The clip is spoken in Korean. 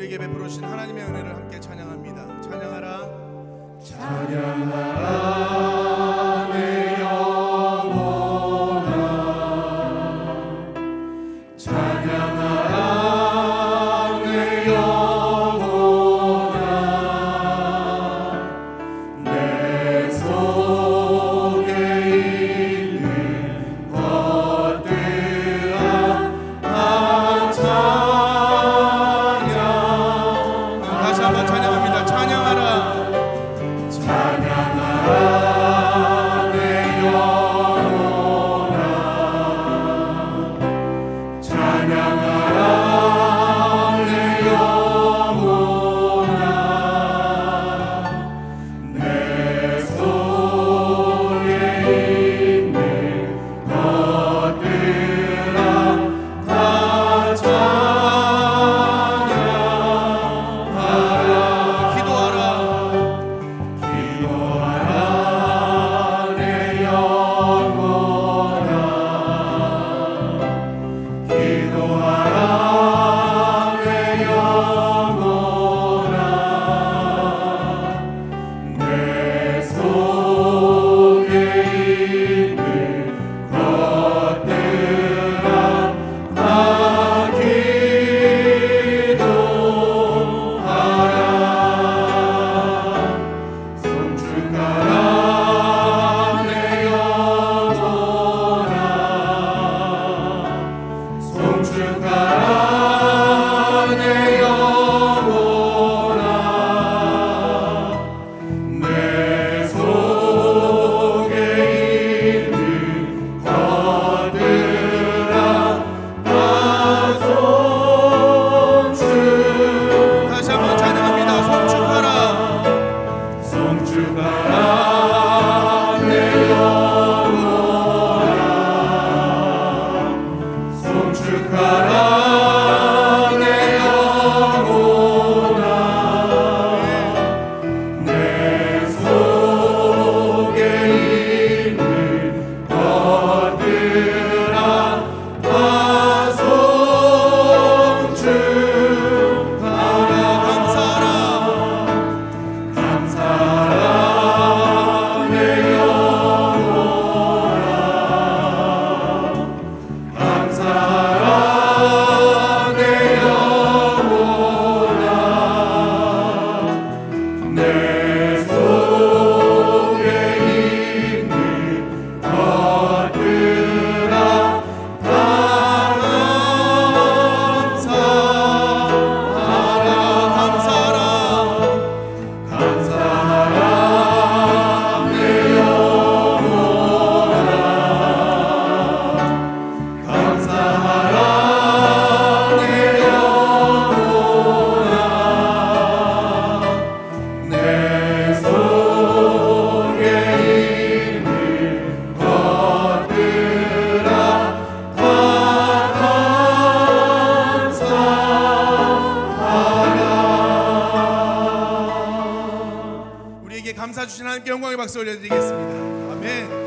우리에게 베풀어 주신 하나님의 은혜를 함께 찬양합니다. 찬양하라. 다시 감사 주신 하나님께 영광의 박수 올려드리겠습니다. 아멘.